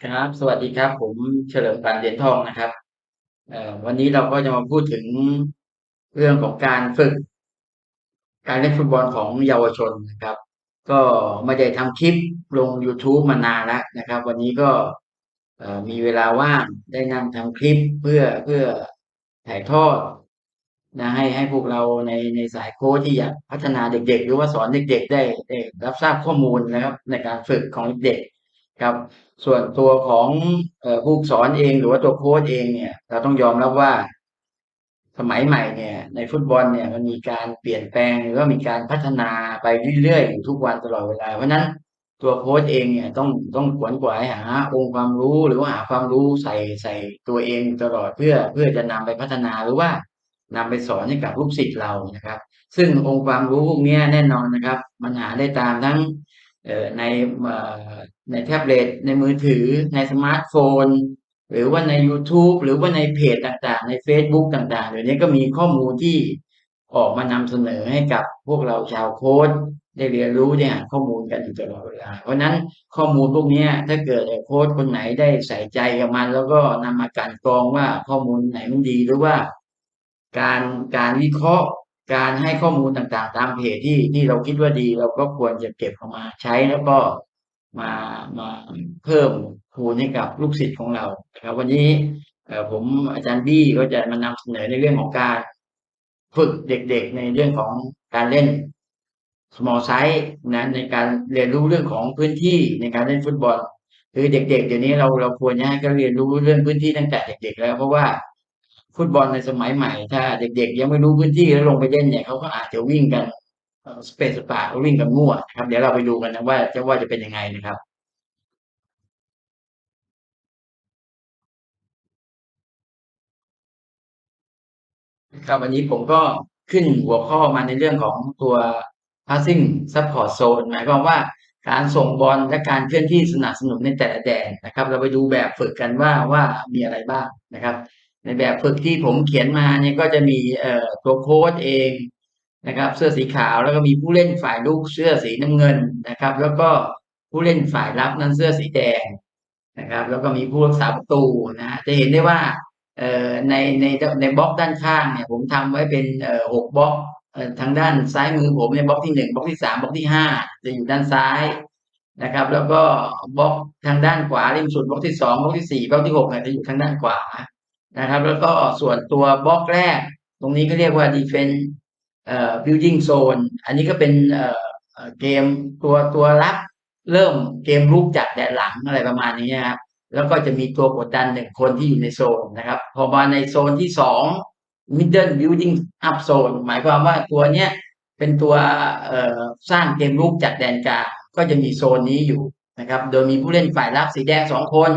ครับ สวัสดีครับ ผมเฉลิมปันเหรียญทองนะครับเอ่อวันนี้เราก็จะมาพูดถึงเรื่องของการฝึก การเล่นฟุตบอลของเยาวชนนะครับ ก็ไม่ได้ทำคลิปลงยูทูบมานานแล้วนะครับ วันนี้ก็เอ่อมีเวลาว่างได้นั่งทำคลิปเพื่อเพื่อถ่ายทอดนะให้ให้พวกเราในในสายโค้ชที่อยากพัฒนาเด็ก ๆ หรือว่าสอนเด็ก ๆ ได้ได้รับทราบข้อมูลนะครับ ในการฝึกของเด็กๆ ครับ ส่วนตัวของผู้สอนเองหรือว่าตัวโค้ชเองเนี่ย เราต้องยอมรับว่า สมัยใหม่เนี่ย ในฟุตบอลเนี่ยมันมีการเปลี่ยนแปลงหรือว่ามีการพัฒนาไปเรื่อยๆอยู่ทุกวันตลอดเวลา เพราะฉะนั้นตัวโค้ชเองเนี่ยต้องต้องขวนขวายหาองค์ความรู้หรือว่าหาความรู้ใส่ใส่ตัวเองตลอดเพื่อเพื่อจะนำไปพัฒนาหรือว่านำไปสอนให้กับลูกศิษย์เรานะครับ ซึ่งองค์ความรู้พวกนี้แน่นอนนะครับ มันหาได้ตามทั้ง ในในแท็บเล็ตในมือถือในสมาร์ตโฟน หรือว่าในยูทูบหรือว่าในเพจต่างๆ ในเฟซบุ๊กต่างๆเดี๋ยวนี้ก็มีข้อมูลที่ออกมานำเสนอให้กับพวกเราชาวโคชได้เรียนรู้ได้หาข้อมูลกันอยู่ตลอดเวลา เพราะนั้นข้อมูลพวกนี้ถ้าเกิดโคชคนไหนได้ใส่ใจกับมัน แล้วก็นำมากลั่นกรองว่าข้อมูลไหนมันดีหรือว่า การการวิเคราะห์ การให้ข้อมูลต่างๆ ตามเพจที่ที่เราคิดว่าดี เราก็ควรจะเก็บเอามาใช้แล้วก็มามาเพิ่มพูนให้กับลูกศิษย์ของเราครับวันนี้ผมอาจารย์บี้ก็จะมานำเสนอในเรื่องของการฝึกเด็กๆในเรื่องของการเล่น small size นะในการเรียนรู้เรื่องของพื้นที่ในการเล่นฟุตบอล คือเด็กๆเดี๋ยวนี้เราเราควรจะให้เขาเรียนรู้เรื่องพื้นที่ตั้งแต่เด็ก ๆ แล้วเพราะว่า ฟุตบอลในสมัยใหม่ ถ้า เด็ก ๆ ยังไม่รู้พื้นที่แล้วลงไปเล่นเนี่ยเขาก็อาจจะวิ่งกันสเปะสปะวิ่งกันมั่วนะครับ เดี๋ยวเราไปดูกันนะว่าจะว่าจะเป็นยังไงนะครับครับวันนี้ผมก็ขึ้นหัวข้อมาในเรื่องของตัว Passing Support Zone หมายความว่าการส่งบอลและการเคลื่อนที่สนับสนุนในแต่ละแดนนะครับ เราไปดูแบบฝึกกันว่าว่ามีอะไรบ้างนะครับ ในแบบฝึกที่ผมเขียนมาเนี่ยก็จะมีเอ่อตัวโคชเองนะครับ เสื้อสีขาวแล้วก็มีผู้เล่นฝ่ายรุกเสื้อสีน้ำเงินนะครับ แล้วก็ผู้เล่นฝ่ายรับนั้นเสื้อสีแดงนะครับ แล้วก็มีผู้รักษาประตูนะจะเห็นได้ว่าเอ่อในในในบล็อกด้านข้างเนี่ยผมทำไว้เป็นเอ่อ6บล็อกเอ่อทางด้านซ้ายมือผมเนี่ยบล็อกที่1บล็อกที่3บล็อกที่5จะอยู่ด้านซ้ายนะครับ แล้วก็บล็อกทางด้านขวาริมสุดบล็อกที่2บล็อกที่4บล็อกที่6เนี่ยจะอยู่ทางด้านขวา นะครับ แล้วก็ส่วนตัวบล็อกแรก ตรงนี้เขาเรียกว่า Defense เอ่อ Building Zone อันนี้ก็เป็นเอ่อเกมตัวตัวรับเริ่มเกมรุกจากแดนหลังอะไรประมาณนี้นะครับแล้วก็จะมีตัวกดดัน1คนที่อยู่ในโซนนะครับ พอมาในโซนที่2 Middle Building Up Zone หมายความว่าตัวเนี้ยเป็นตัวสร้างเกมรุกจากแดนกลางก็จะมีโซนนี้อยู่นะครับ โดยมีผู้เล่นฝ่ายรับสีแดง2คน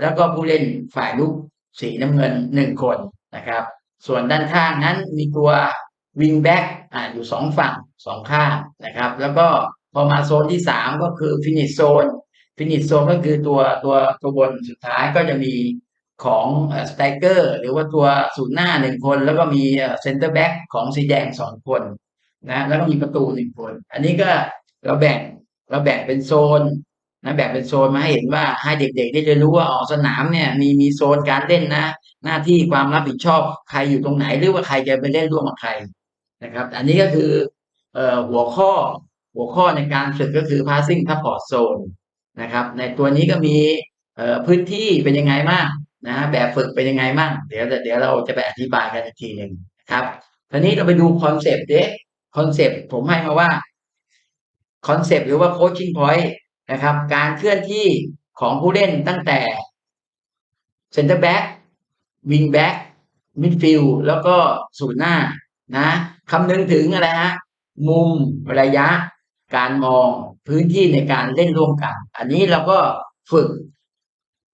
แล้วก็ผู้เล่นฝ่ายรุก สีน้ำเงิน1คนนะครับ ส่วนด้านข้างนั้นมีตัว Wing Back อ่าอยู่2ฝั่ง2ข้างนะครับ แล้วก็พอมาโซนที่3ก็คือ Finish Zone Finish Zone ก็คือตัวตัวตัวบนสุดท้ายก็จะมีของเอ่อ Striker หรือว่าตัวศูนย์หน้า1คน แล้วก็มีเอ่อ Center Back ของสีแดง2คนนะแล้วก็มีประตู1คน อันนี้ก็เราแบ่งเราแบ่งเป็นโซน นะแบ่งเป็นโซนมาให้เห็นว่าให้เด็กๆได้เรียนรู้ว่าอ๋อสนามเนี่ยมีมีโซนการเล่นนะ หน้าที่ความรับผิดชอบใครอยู่ตรงไหนหรือว่าใครจะไปเล่นร่วมกับใครนะครับ อันนี้ก็คือเอ่อหัวข้อหัวข้อในการฝึกก็คือ Passing Support Zone นะครับ ในตัวนี้ก็มีเอ่อพื้นที่เป็นยังไงบ้างนะแบบฝึกเป็นยังไงบ้างเดี๋ยวเดี๋ยวเราจะไปอธิบายกันอีกทีหนึ่งนะครับคราวนี้เราไปดูคอนเซปต์สิคอนเซปต์ผมให้มาว่าคอนเซปต์หรือว่า Coaching Point นะครับ การเคลื่อนที่ของผู้เล่นตั้งแต่ Center Back Wing Back Midfield แล้วก็ศูนย์หน้านะคำนึงถึงอะไรครับมุมระยะ การมองพื้นที่ในการเล่นร่วมกัน อันนี้เราก็ฝึก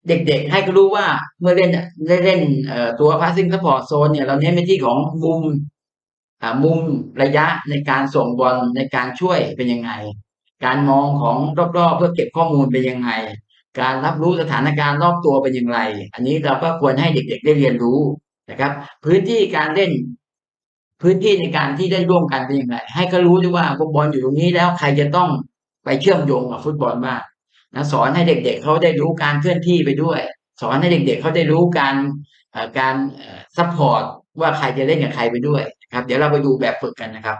เด็กๆ ให้เขารู้ว่าเมื่อเล่นเล่นเอ่อตัว Passing Support Zone เนี่ย เราเน้นไปที่ของมุมมุมระยะในการส่งบอลในการช่วยเป็นยังไง การมองของรอบๆ เพื่อเก็บข้อมูลเป็นยังไง การรับรู้สถานการณ์รอบตัวเป็นอย่างไร อันนี้เราก็ควรให้เด็กๆได้เรียนรู้นะครับ พื้นที่การเล่น พื้นที่ในการที่ได้ร่วมกันเป็นยังไงให้เขารู้ด้วยว่าพอบอลอยู่ตรงนี้แล้วใครจะต้องไปเชื่อมโยงกับฟุตบอลบ้างนะสอนให้เด็ก ๆเขาได้รู้การเคลื่อนที่ไปด้วย สอนให้เด็ก ๆเขาได้รู้การการซัพพอร์ตว่าใครจะเล่นกับใครไปด้วยนะครับ เดี๋ยวเราไปดูแบบฝึกกันนะครับ